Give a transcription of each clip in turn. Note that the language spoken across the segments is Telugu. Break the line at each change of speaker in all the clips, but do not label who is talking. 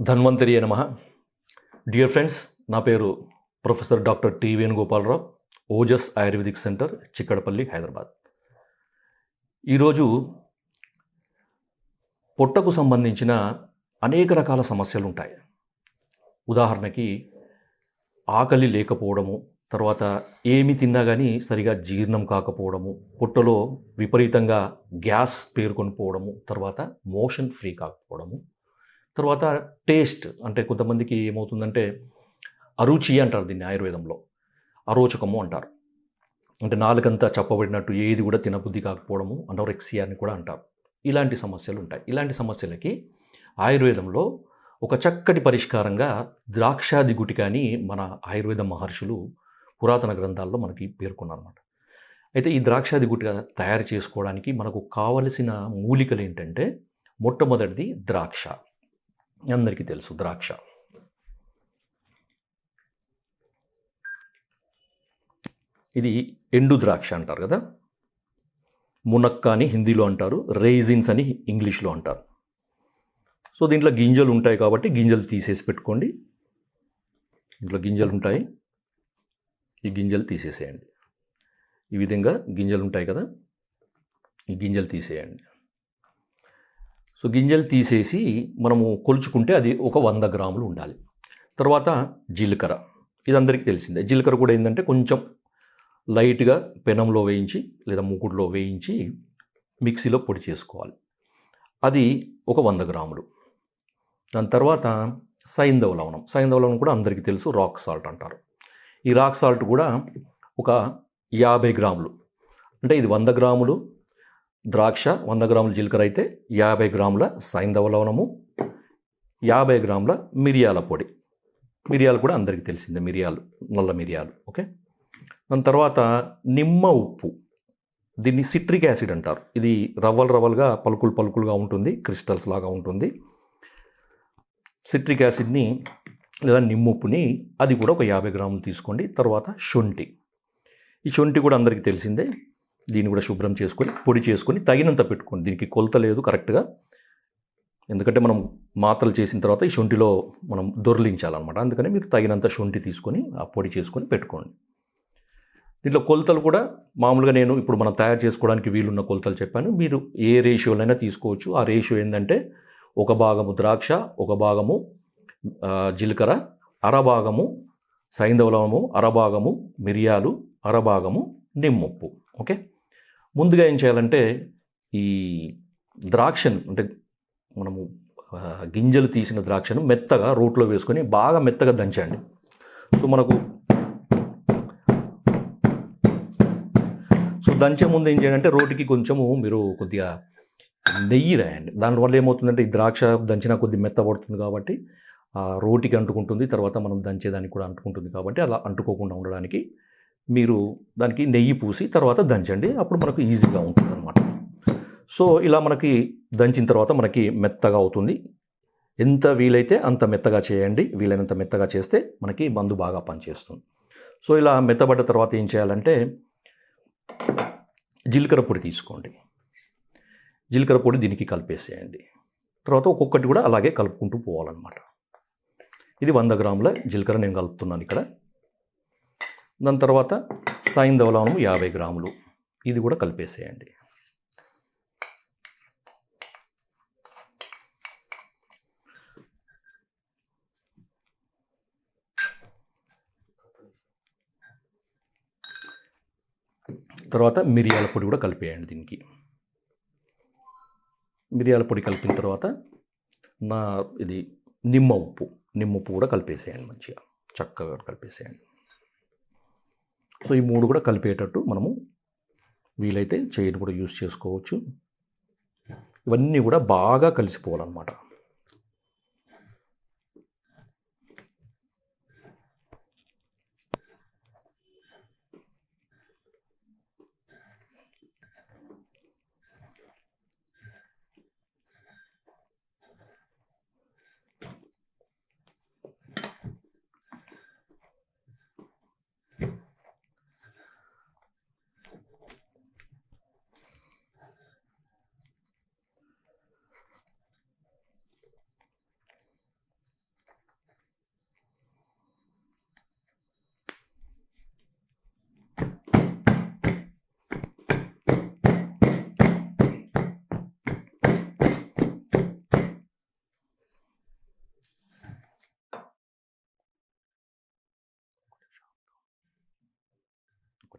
ధన్వంతరి నమ. డియర్ ఫ్రెండ్స్ నా పేరు professor doctor T Venugopalarao Ojas ayurvedic centre Chikkadpally Hyderabad. ఈరోజు పొట్టకు సంబంధించిన అనేక రకాల సమస్యలు ఉంటాయి ఉదాహరణకి ఆకలి లేకపోవడము తర్వాత ఏమి తిన్నా కానీ సరిగా జీర్ణం కాకపోవడము పొట్టలో విపరీతంగా గ్యాస్ పేరుకొని పోవడము తర్వాత మోషన్ ఫ్రీ కాకపోవడము తర్వాత టేస్ట్ అంటే కొంతమందికి ఏమవుతుందంటే అరుచి అంటారు దీన్ని ఆయుర్వేదంలో. అరోచకము అంటారు. అంటే నాలుగంతా చెప్పబడినట్టు ఏది కూడా తినబుద్ధి కాకపోవడము అనోరెక్సియా అని కూడా అంటారు. ఇలాంటి సమస్యలు ఉంటాయి. ఇలాంటి సమస్యలకి ఆయుర్వేదంలో ఒక చక్కటి పరిష్కారంగా ద్రాక్షాది గుటిక కానీ మన ఆయుర్వేద మహర్షులు పురాతన గ్రంథాల్లో మనకి పేర్కొన్నారన్నమాట. అయితే ఈ ద్రాక్షాది గుటిక తయారు చేసుకోవడానికి మనకు కావలసిన మూలికలు ఏంటంటే మొట్టమొదటిది ద్రాక్ష. అందరికీ తెలుసు ద్రాక్ష. ఇది ఎండు ద్రాక్ష అంటారు కదా? మునక్క అని హిందీలో అంటారు రైజిన్స్ అని ఇంగ్లీష్లో అంటారు. సో దీంట్లో గింజలు ఉంటాయి కాబట్టి గింజలు తీసేసి పెట్టుకోండి. దీంట్లో గింజలు ఉంటాయి. ఈ గింజలు తీసేసేయండి. ఈ విధంగా గింజలు ఉంటాయి కదా? ఈ గింజలు తీసేయండి. సో గింజలు తీసేసి మనము కొలుచుకుంటే అది ఒక వంద గ్రాములు ఉండాలి. తర్వాత జీలకర్ర. ఇది అందరికీ తెలిసిందే. జీలకర్ర కూడా ఏంటంటే కొంచెం లైట్గా పెనంలో వేయించి లేదా మూకుడులో వేయించి మిక్సీలో పొడి చేసుకోవాలి. అది ఒక వంద గ్రాములు. దాని తర్వాత సైంధవ లవణం. సైంధవ లవణం కూడా అందరికీ తెలుసు. రాక్ సాల్ట్ అంటారు. ఈ రాక్ సాల్ట్ కూడా ఒక యాభై గ్రాములు. అంటే ఇది వంద గ్రాములు ద్రాక్ష వంద గ్రాముల జీలకర్ర అయితే యాభై గ్రాముల సైంధవ లవణము యాభై గ్రాముల మిరియాల పొడి. మిరియాలు కూడా అందరికీ తెలిసిందే మిరియాలు నల్ల మిరియాలు ఓకే? దాని తర్వాత నిమ్మ ఉప్పు. దీన్ని సిట్రిక్ యాసిడ్ అంటారు. ఇది రవ్వలు రవ్వలుగా పలుకులు పలుకులుగా ఉంటుంది క్రిస్టల్స్ లాగా ఉంటుంది. సిట్రిక్ యాసిడ్ని లేదా నిమ్ముప్పుని అది కూడా ఒక యాభై గ్రాములు తీసుకోండి. తర్వాత శొంఠి. ఈ శొంఠి కూడా అందరికీ తెలిసిందే. దీన్ని కూడా శుభ్రం చేసుకొని పొడి చేసుకొని తగినంత పెట్టుకోండి. దీనికి కొలత లేదు కరెక్ట్గా. ఎందుకంటే మనం మాత్రలు చేసిన తర్వాత ఈ శొంఠిలో మనం దొర్లించాలన్నమాట. అందుకని మీరు తగినంత శొంఠి తీసుకొని ఆ పొడి చేసుకొని పెట్టుకోండి. దీంట్లో కొలతలు కూడా మామూలుగా నేను ఇప్పుడు మనం తయారు చేసుకోవడానికి వీలున్న కొలతలు చెప్పాను. మీరు ఏ రేషియోలైనా తీసుకోవచ్చు. ఆ రేషియో ఏంటంటే ఒక భాగము ద్రాక్ష ఒక భాగము జీలకర్ర అరభాగము సైంధవలవము అరభాగము మిరియాలు అరభాగము నిమ్మప్పు. ఓకే? ముందుగా ఏం చేయాలంటే ఈ ద్రాక్షను అంటే మనము గింజలు తీసిన ద్రాక్షను మెత్తగా రోట్లో వేసుకొని బాగా మెత్తగా దంచండి సో మనకు సో దంచే ముందు ఏం చేయాలంటే రోటికి కొంచెము మీరు కొద్దిగా నెయ్యి రాయండి. దానివల్ల ఏమవుతుందంటే ఈ ద్రాక్ష దంచిన కొద్ది మెత్తబడుతుంది కాబట్టి ఆ రోటికి అంటుకుంటుంది తర్వాత మనం దంచేదానికి కూడా అంటుకుంటుంది కాబట్టి అలా అంటుకోకుండా ఉండడానికి మీరు దానికి నెయ్యి పూసి తర్వాత దంచండి. అప్పుడు మనకు ఈజీగా ఉంటుంది అనమాట సో ఇలా మనకి దంచిన తర్వాత మనకి మెత్తగా అవుతుంది. ఎంత వీలైతే అంత మెత్తగా చేయండి. వీలైనంత మెత్తగా చేస్తే మనకి మందు బాగా పనిచేస్తుంది. సో ఇలా మెత్తబడ్డ తర్వాత ఏం చేయాలంటే జీలకర్ర పొడి తీసుకోండి. జీలకర్ర పొడి దీనికి కలిపేసేయండి. తర్వాత ఒక్కొక్కటి కూడా అలాగే కలుపుకుంటూ పోవాలన్నమాట. ఇది వంద గ్రాముల జీలకర్ర నేను కలుపుతున్నాను ఇక్కడ. దాని తర్వాత సాయింధవ లవణం యాభై గ్రాములు. ఇది కూడా కలిపేసేయండి. తర్వాత మిరియాల పొడి కూడా కలిపేయండి దీనికి. మిరియాల పొడి కలిపిన తర్వాత నా ఇది నిమ్మ ఉప్పు నిమ్మ ఉప్పు కూడా కలిపేసేయండి మంచిగా. చక్కగా కలిపేసేయండి. సో ఈ మూడు కూడా కలిపేటట్టు మనము వీలైతే చైన్ కూడా యూస్ చేసుకోవచ్చు. ఇవన్నీ కూడా బాగా కలిసిపోవాలన్నమాట.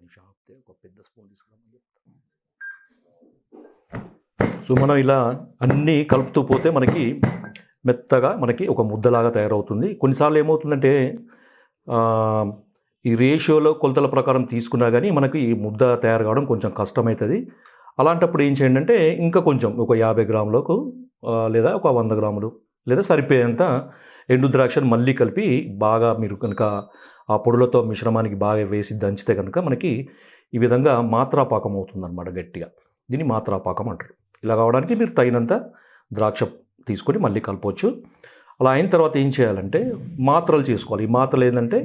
నిమిషం ఆపితే ఒక పెద్ద స్పూన్ తీసుకురామని చెప్తాను సో మనం ఇలా అన్నీ కలుపుతూ పోతే మనకి మెత్తగా మనకి ఒక ముద్దలాగా తయారవుతుంది. కొన్నిసార్లు ఏమవుతుందంటే ఈ రేషియోలో కొలతల ప్రకారం తీసుకున్నా కానీ మనకి ఈ ముద్ద తయారు కావడం కొంచెం కష్టమవుతుంది అలాంటప్పుడు ఏం చేయండి అంటే ఇంకా కొంచెం ఒక యాభై గ్రాములకు లేదా ఒక వంద గ్రాములు లేదా సరిపోయేంత ఎండు ద్రాక్షను మళ్ళీ కలిపి బాగా మీరు కనుక ఆ పొడులతో మిశ్రమానికి బాగా వేసి దంచితే కనుక మనకి ఈ విధంగా మాత్రాపాకం అవుతుందన్నమాట గట్టిగా. దీన్ని మాత్రాపాకం అంటారు. ఇలా కావడానికి మీరు తగినంత ద్రాక్ష తీసుకొని మళ్ళీ కలపవచ్చు అలా అయిన తర్వాత ఏం చేయాలంటే మాత్రలు చేసుకోవాలి. ఈ మాత్రలు ఏంటంటే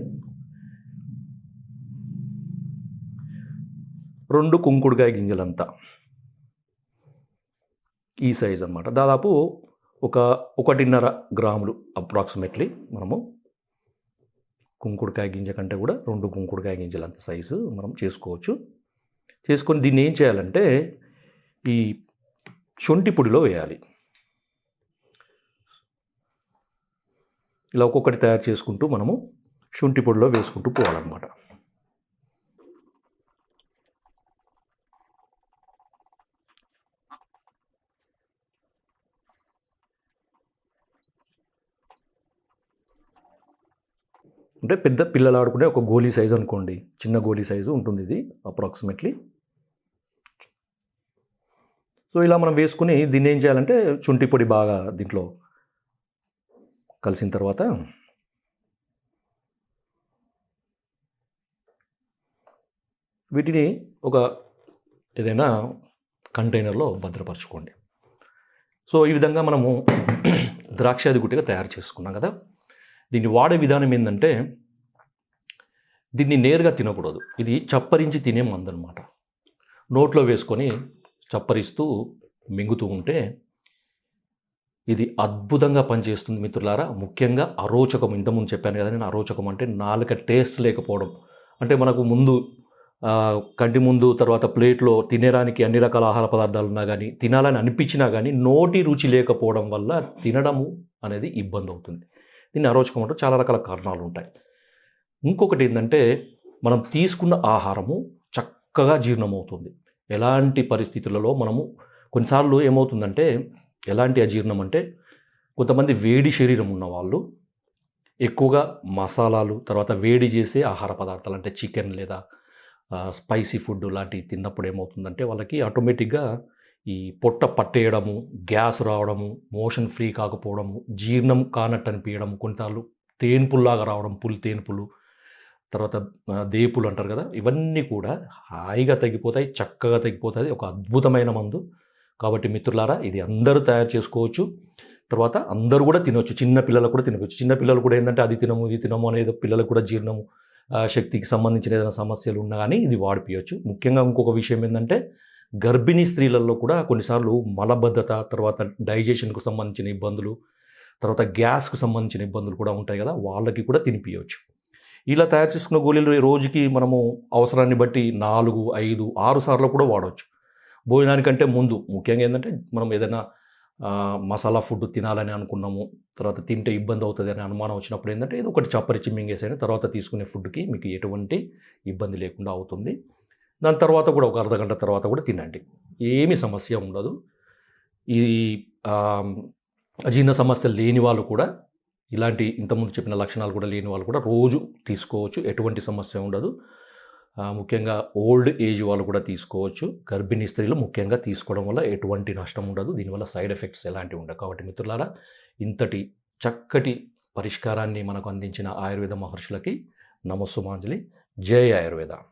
రెండు కుంకుడుకాయ గింజలంతా. ఈ సైజ్ అన్నమాట. దాదాపు ఒక ఒకటిన్నర గ్రాములు అప్రాక్సిమేట్లీ మనము కుంకుడుకాయ గింజ కంటే కూడా రెండు కుంకుడుకాయ అంత సైజు మనం చేసుకోవచ్చు. చేసుకొని దీన్ని ఏం చేయాలంటే ఈ శొంఠి పొడిలో వేయాలి. ఇలా ఒక్కొక్కటి తయారు చేసుకుంటూ మనము శొంఠి పొడిలో వేసుకుంటూ పోవాలన్నమాట. అంటే పెద్ద పిల్లలు ఆడుకునే ఒక గోలీ సైజు అనుకోండి. చిన్న గోలీ సైజు ఉంటుంది ఇది అప్రాక్సిమేట్లీ సో ఇలా మనం వేసుకుని దీన్ని ఏం చేయాలంటే శుంఠి పొడి బాగా దీంట్లో కలిసిన తర్వాత వీటిని ఒక ఏదైనా కంటైనర్లో భద్రపరచుకోండి. సో ఈ విధంగా మనము ద్రాక్షాది గుట్టిగా తయారు చేసుకున్నాం కదా. దీన్ని వాడే విధానం ఏంటంటే దీన్ని నేరుగా తినకూడదు. ఇది చప్పరించి తినే మందనమాట నోట్లో వేసుకొని చప్పరిస్తూ మింగుతూ ఉంటే ఇది అద్భుతంగా పనిచేస్తుంది మిత్రులారా. ముఖ్యంగా అరోచకం ఇంతకుముందు చెప్పాను కదా నేను అరోచకం అంటే నాలుక టేస్ట్ లేకపోవడం. అంటే మనకు ముందు కంటి ముందు తర్వాత ప్లేట్లో తినడానికి అన్ని రకాల ఆహార పదార్థాలు ఉన్నా కానీ తినాలని అనిపించినా కానీ నోటి రుచి లేకపోవడం వల్ల తినడము అనేది ఇబ్బంది అవుతుంది దీన్ని అరోచకం అంటే చాలా రకాల కారణాలు ఉంటాయి ఇంకొకటి ఏంటంటే మనం తీసుకున్న ఆహారము చక్కగా జీర్ణమవుతుంది. ఎలాంటి పరిస్థితులలో మనము కొన్నిసార్లు ఏమవుతుందంటే ఎలాంటి అజీర్ణం అంటే కొంతమంది వేడి శరీరం ఉన్న వాళ్ళు ఎక్కువగా మసాలాలు తర్వాత వేడి చేసే ఆహార పదార్థాలు అంటే చికెన్ లేదా స్పైసీ ఫుడ్ లాంటివి తిన్నప్పుడు ఏమవుతుందంటే వాళ్ళకి ఆటోమేటిక్గా ఈ పొట్ట పట్టేయడము గ్యాస్ రావడము మోషన్ ఫ్రీ కాకపోవడము జీర్ణం కానట్టు అనిపించడం కొన్నిసార్లు తేన్పుల్లాగా రావడం పులి తేన్పులు తర్వాత దేపులు అంటారు కదా ఇవన్నీ కూడా హాయిగా తగ్గిపోతాయి చక్కగా తగ్గిపోతుంది ఒక అద్భుతమైన మందు. కాబట్టి మిత్రులారా ఇది అందరూ తయారు చేసుకోవచ్చు. తర్వాత అందరూ కూడా తినవచ్చు చిన్న పిల్లలు కూడా తినవచ్చు చిన్న పిల్లలు కూడా ఏంటంటే అది తినము ఇది తినము అనేది పిల్లలకు కూడా జీర్ణము శక్తికి సంబంధించిన ఏదైనా సమస్యలు ఉన్నా కానీ ఇది వాడిపియచ్చు. ముఖ్యంగా ఇంకొక విషయం ఏంటంటే గర్భిణీ స్త్రీలలో కూడా కొన్నిసార్లు మలబద్ధత తర్వాత డైజెషన్కు సంబంధించిన ఇబ్బందులు తర్వాత గ్యాస్కు సంబంధించిన ఇబ్బందులు కూడా ఉంటాయి కదా వాళ్ళకి కూడా తినిపించవచ్చు ఇలా తయారు చేసుకున్న గోళీలు రోజుకి మనము అవసరాన్ని బట్టి నాలుగు ఐదు ఆరు సార్లు కూడా వాడవచ్చు భోజనానికంటే ముందు ముఖ్యంగా ఏంటంటే మనం ఏదైనా మసాలా ఫుడ్ తినాలని అనుకున్నాము తర్వాత తింటే ఇబ్బంది అవుతుంది అనే అనుమానం వచ్చినప్పుడు ఏంటంటే ఏదో ఒకటి చప్పరిచి మింగేసైనా తర్వాత తీసుకునే ఫుడ్కి మీకు ఎటువంటి ఇబ్బంది లేకుండా అవుతుంది. దాని తర్వాత కూడా ఒక అర్ధ గంట తర్వాత కూడా తినండి. ఏమీ సమస్య ఉండదు. ఈ అజీర్ణ సమస్య లేని వాళ్ళు కూడా ఇలాంటి ఇంతకుముందు చెప్పిన లక్షణాలు కూడా లేని వాళ్ళు కూడా రోజు తీసుకోవచ్చు. ఎటువంటి సమస్య ఉండదు. ముఖ్యంగా ఓల్డ్ ఏజ్ వాళ్ళు కూడా తీసుకోవచ్చు. గర్భిణీ స్త్రీలు ముఖ్యంగా తీసుకోవడం వల్ల ఎటువంటి నష్టం ఉండదు. దీనివల్ల సైడ్ ఎఫెక్ట్స్ ఎలాంటివి ఉండవు. కాబట్టి మిత్రులారా ఇంతటి చక్కటి పరిష్కారాన్ని మనకు అందించిన ఆయుర్వేద మహర్షులకి నమస్సుమాంజలి. జై ఆయుర్వేద.